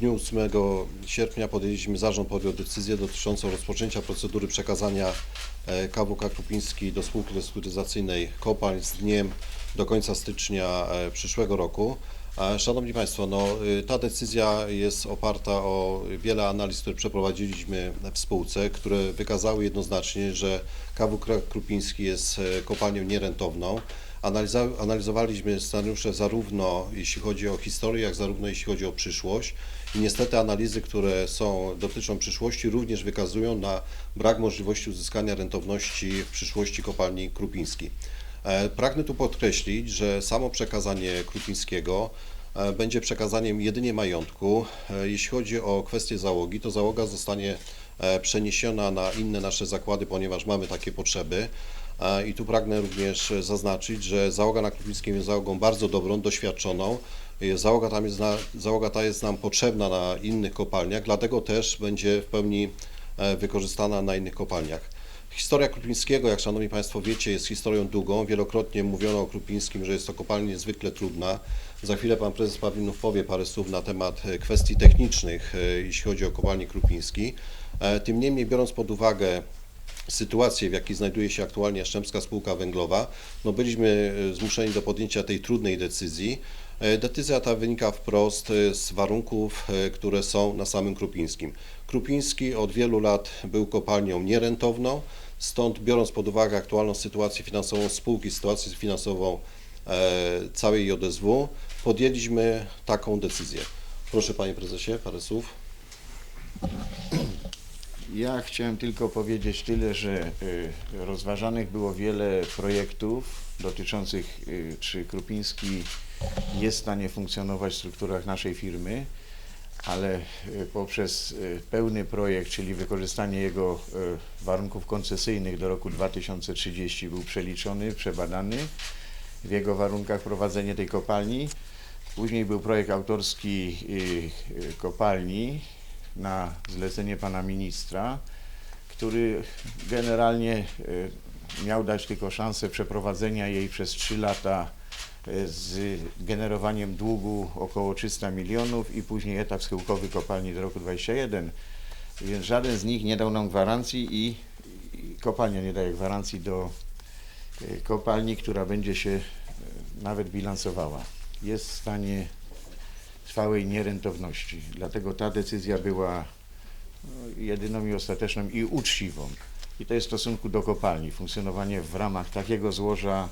dniu 8 sierpnia podjęliśmy, zarząd podjął decyzję dotyczącą rozpoczęcia procedury przekazania e, KWK Krupiński do spółki restrukturyzacyjnej kopalń z dniem do końca stycznia e, przyszłego roku. Szanowni Państwo, no, y, ta decyzja jest oparta o wiele analiz, które przeprowadziliśmy w spółce, które wykazały jednoznacznie, że KWK Krupiński jest e, kopalnią nierentowną. Analiza- Analizowaliśmy scenariusze zarówno jeśli chodzi o historię, jak zarówno jeśli chodzi o przyszłość. I niestety analizy, które są, dotyczą przyszłości, również wykazują na brak możliwości uzyskania rentowności w przyszłości kopalni Krupiński. E, Pragnę tu podkreślić, że samo przekazanie Krupińskiego e, będzie przekazaniem jedynie majątku. E, Jeśli chodzi o kwestię załogi, to załoga zostanie przeniesiona na inne nasze zakłady, ponieważ mamy takie potrzeby. I tu pragnę również zaznaczyć, że załoga na Krupińskim jest załogą bardzo dobrą, doświadczoną. E, Załoga, tam jest na, załoga ta jest nam potrzebna na innych kopalniach, dlatego też będzie w pełni e, wykorzystana na innych kopalniach. Historia Krupińskiego, jak Szanowni Państwo wiecie, jest historią długą. Wielokrotnie mówiono o Krupińskim, że jest to kopalnia niezwykle trudna. Za chwilę Pan Prezes Pawlinów powie parę słów na temat e, kwestii technicznych, jeśli chodzi o kopalnię Krupiński. Tym niemniej, biorąc pod uwagę sytuację, w jakiej znajduje się aktualnie Jastrzębska Spółka Węglowa, no byliśmy e, zmuszeni do podjęcia tej trudnej decyzji. E, Decyzja ta wynika wprost e, z warunków, które są na samym Krupińskim. Krupiński od wielu lat był kopalnią nierentowną, stąd biorąc pod uwagę aktualną sytuację finansową spółki, sytuację finansową całej JSW, podjęliśmy taką decyzję. Proszę Panie Prezesie, parę słów. Ja chciałem tylko powiedzieć tyle, że y, rozważanych było wiele projektów dotyczących, y, czy Krupiński jest w stanie funkcjonować w strukturach naszej firmy, ale y, poprzez pełny projekt, czyli wykorzystanie jego warunków koncesyjnych do roku 2030 był przeliczony, przebadany w jego warunkach prowadzenie tej kopalni. Później był projekt autorski kopalni na zlecenie pana ministra, który generalnie y, miał dać tylko szansę przeprowadzenia jej przez 3 lata y, z generowaniem długu około 300 milionów i później etap schyłkowy kopalni do roku 21. Więc żaden z nich nie dał nam gwarancji i, i kopalnia nie daje gwarancji do y, kopalni, która będzie się nawet bilansowała. Jest w stanie trwałej nierentowności. Dlatego ta decyzja była no, jedyną i ostateczną i uczciwą. I to jest w stosunku do kopalni. Funkcjonowanie w ramach takiego złoża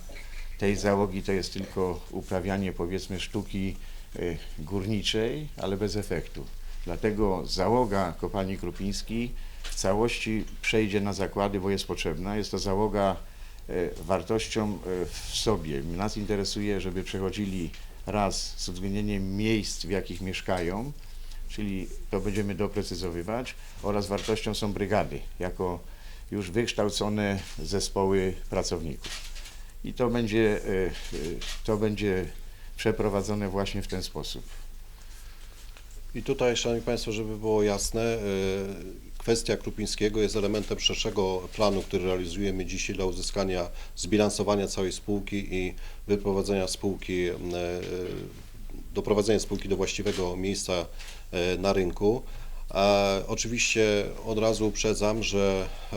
tej załogi to jest tylko uprawianie powiedzmy sztuki y, górniczej, ale bez efektu. Dlatego załoga kopalni Krupiński w całości przejdzie na zakłady, bo jest potrzebna. Jest to załoga y, wartością w sobie. Nas interesuje, żeby przechodzili raz z uwzględnieniem miejsc, w jakich mieszkają, czyli to będziemy doprecyzowywać, oraz wartością są brygady, jako już wykształcone zespoły pracowników. I to będzie, y, y, to będzie przeprowadzone właśnie w ten sposób. I tutaj, Szanowni Państwo, żeby było jasne, y, kwestia Krupińskiego jest elementem szerszego planu, który realizujemy dzisiaj dla uzyskania zbilansowania całej spółki i wyprowadzenia spółki, y, y, doprowadzenia spółki do właściwego miejsca y, na rynku. Oczywiście od razu uprzedzam, że e,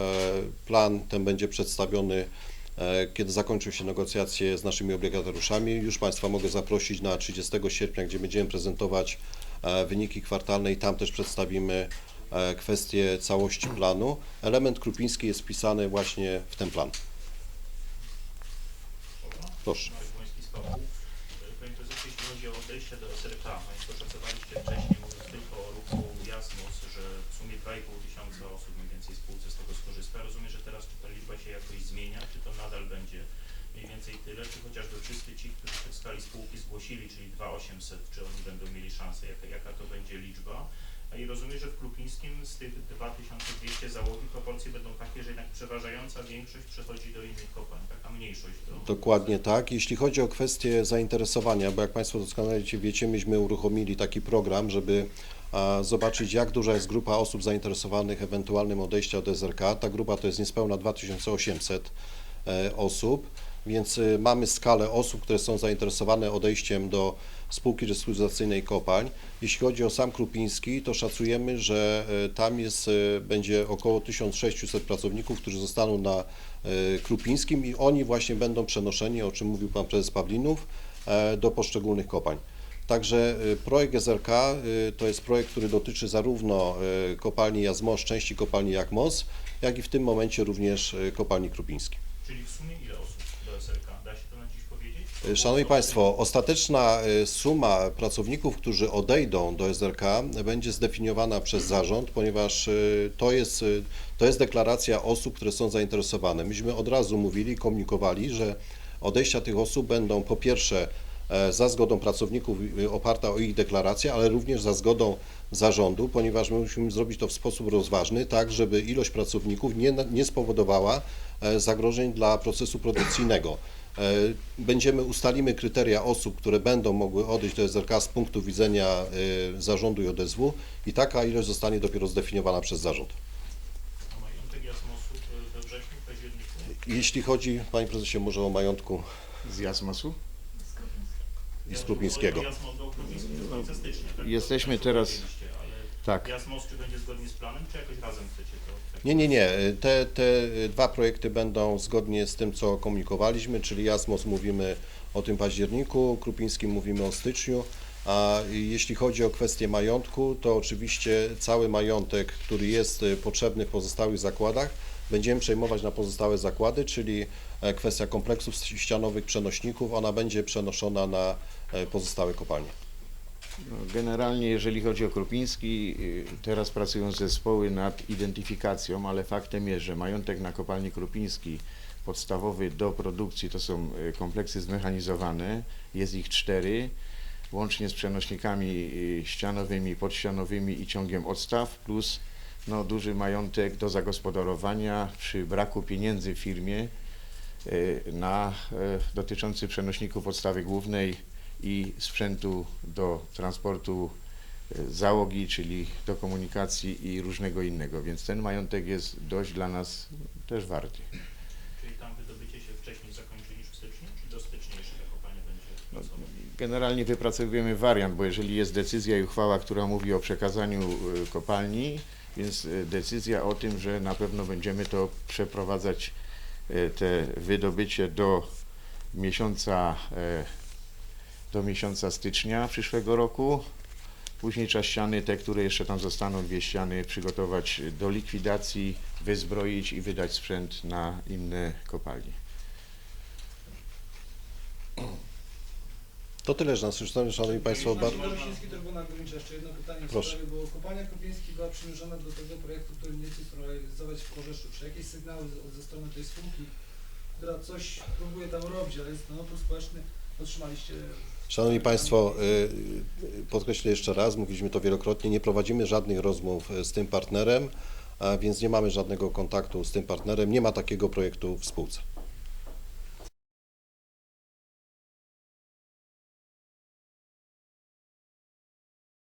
plan ten będzie przedstawiony e, kiedy zakończą się negocjacje z naszymi obligatariuszami. Już Państwa mogę zaprosić na 30 sierpnia, gdzie będziemy prezentować e, wyniki kwartalne i tam też przedstawimy e, kwestię całości planu. Element krupiński jest wpisany właśnie w ten plan. Proszę. Panie prezesie, jeśli chodzi o odejście do SRK, Państwo szacowaliście wcześniej, mówiąc tylko o ruchu że w sumie 2,5 tysiąca osób mniej więcej spółce z tego skorzysta. Rozumiem, że teraz czy ta liczba się jakoś zmienia, czy to nadal będzie mniej więcej tyle, czy chociażby wszyscy ci, którzy w skali spółki zgłosili, czyli 2,800, czy oni będą mieli szansę, jaka, jaka to będzie liczba? I rozumiem, że w Krupińskim z tych 2200 załogi proporcje będą takie, że jednak przeważająca większość przechodzi do innych kopalń, a mniejszość do... Dokładnie tak. Jeśli chodzi o kwestię zainteresowania, bo jak Państwo doskonale wiecie, myśmy uruchomili taki program, żeby zobaczyć, jak duża jest grupa osób zainteresowanych ewentualnym odejściem od SRK. Ta grupa to jest niespełna 2800 e, osób. Więc y, mamy skalę osób, które są zainteresowane odejściem do spółki restrukturyzacyjnej kopalń. Jeśli chodzi o sam Krupiński, to szacujemy, że y, tam jest, y, będzie około 1600 pracowników, którzy zostaną na Krupińskim i oni właśnie będą przenoszeni, o czym mówił Pan Prezes Pawlinów, e, do poszczególnych kopalń. Także projekt SRK to jest projekt, który dotyczy zarówno kopalni Jazmos, części kopalni Jakmos, jak i w tym momencie również kopalni Krupińskiej. Czyli w sumie ile osób SRK? Da się to na dziś powiedzieć? Szanowni Państwo, ostateczna y, suma pracowników, którzy odejdą do SRK będzie zdefiniowana przez zarząd, ponieważ y, to jest, y, to jest deklaracja osób, które są zainteresowane. Myśmy od razu mówili, komunikowali, że odejścia tych osób będą po pierwsze za zgodą pracowników y, oparta o ich deklarację, ale również za zgodą zarządu, ponieważ my musimy zrobić to w sposób rozważny, tak żeby ilość pracowników nie, nie spowodowała e, zagrożeń dla procesu produkcyjnego. E, Będziemy, ustalimy kryteria osób, które będą mogły odejść do SRK z punktu widzenia e, zarządu i ODSW i taka ilość zostanie dopiero zdefiniowana przez zarząd. A majątek Jasmosu we wrześniu, październiku? Jeśli chodzi, Panie Prezesie, może o majątku Z Jasmosu? I Skrupińskiego. Jesteśmy To teraz- Tak. Jasmos czy będzie zgodnie z planem, czy jakoś razem chcecie to? Nie, nie, nie. Te, te dwa projekty będą zgodnie z tym, co komunikowaliśmy, czyli Jasmos mówimy o tym październiku, Krupińskim mówimy o styczniu. A jeśli chodzi o kwestię majątku, to oczywiście cały majątek, który jest y, potrzebny w pozostałych zakładach, będziemy przejmować na pozostałe zakłady, czyli e, kwestia kompleksów ścianowych, przenośników, ona będzie przenoszona na e, pozostałe kopalnie. No, Generalnie, jeżeli chodzi o Krupiński, y, teraz pracują zespoły nad identyfikacją, ale faktem jest, że majątek na kopalni Krupiński podstawowy do produkcji to są y, kompleksy zmechanizowane, jest ich cztery, łącznie z przenośnikami y, ścianowymi, podścianowymi i ciągiem odstaw, plus no, duży majątek do zagospodarowania przy braku pieniędzy w firmie y, na y, dotyczący przenośników podstawy głównej i sprzętu do transportu y, załogi, czyli do komunikacji i różnego innego, więc ten majątek jest dość dla nas też warty. Czyli tam wydobycie się wcześniej zakończy niż w styczniu, czy do stycznia jeszcze ta kopalnia będzie No, pracować? Generalnie wypracowujemy wariant, bo jeżeli jest decyzja i uchwała, która mówi o przekazaniu kopalni, więc y, decyzja o tym, że na pewno będziemy to przeprowadzać, y, te wydobycie do miesiąca, e, do miesiąca stycznia przyszłego roku. Później trzeba ściany, te, które jeszcze tam zostaną, dwie ściany, przygotować do likwidacji, wyzbroić i wydać sprzęt na inne kopalnie. To tyle z naszej strony, Szanowni Państwo. Bar- Dolisiński Trybunał Górniczy, jeszcze jedno pytanie w Proszę. sprawie, bo kopalnia Krupiński była przymierzona do tego projektu, który mieliście realizować w Korzeszu. Czy jakieś sygnały z- ze strony tej spółki, która coś próbuje tam robić, ale jest to opór społeczny, otrzymaliście... Szanowni Państwo, y, y, podkreślę jeszcze raz, mówiliśmy to wielokrotnie, nie prowadzimy żadnych rozmów y, z tym partnerem, a więc nie mamy żadnego kontaktu z tym partnerem, nie ma takiego projektu w spółce.